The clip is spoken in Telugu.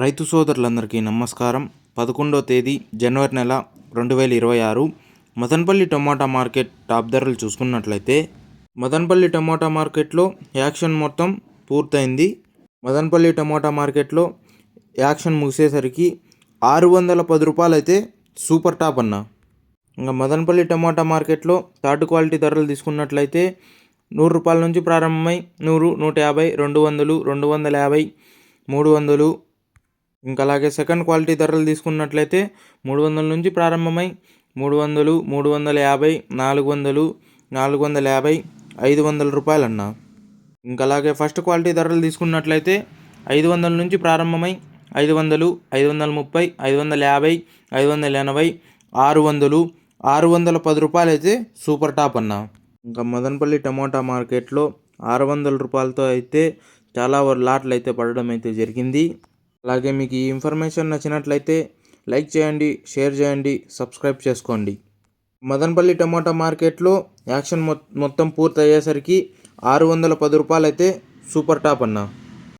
రైతు సోదరులందరికీ నమస్కారం. పదకొండో తేదీ జనవరి నెల రెండు వేల ఇరవై ఆరు. మదనపల్లి టమాటా మార్కెట్ టాప్ ధరలు చూసుకున్నట్లయితే మదనపల్లి టమాటా మార్కెట్లో యాక్షన్ మొత్తం పూర్తయింది. మదనపల్లి టమాటా మార్కెట్లో యాక్షన్ ముగిసేసరికి ఆరు వందల పది రూపాయలు అయితే సూపర్ టాప్ అన్న. ఇంకా మదనపల్లి టమాటా మార్కెట్లో థర్డ్ క్వాలిటీ ధరలు తీసుకున్నట్లయితే నూరు రూపాయల నుంచి ప్రారంభమై నూరు నూట యాభై రెండు వందలు రెండు వందల యాభై మూడు వందలు ఇంకా అలాగే సెకండ్ క్వాలిటీ ధరలు తీసుకున్నట్లయితే మూడు వందల నుంచి ప్రారంభమై మూడు వందలు మూడు వందల యాభై నాలుగు వందలు నాలుగు వందల యాభై ఐదు వందల రూపాయలు అన్న ఇంకా అలాగే ఫస్ట్ క్వాలిటీ ధరలు తీసుకున్నట్లయితే ఐదు వందల నుంచి ప్రారంభమై ఐదు వందలు ఐదు వందల ముప్పై ఐదు వందల యాభై ఐదు వందల ఎనభై ఆరు వందలు ఆరు వందల పది రూపాయలు అయితే సూపర్ టాప్ అన్న. ఇంకా మదనపల్లి టమోటా మార్కెట్లో ఆరు వందల రూపాయలతో అయితే చాలా లాట్లు అయితే పడడం అయితే జరిగింది. అలాగే మీకు ఈ ఇన్ఫర్మేషన్ నచ్చినట్లయితే లైక్ చేయండి షేర్ చేయండి సబ్స్క్రైబ్ చేసుకోండి. మదనపల్లి టమోటా మార్కెట్లో యాక్షన్ మొత్తం పూర్తి అయ్యేసరికి ఆరు వందల పది రూపాయలు అయితే సూపర్ టాప్ అన్న.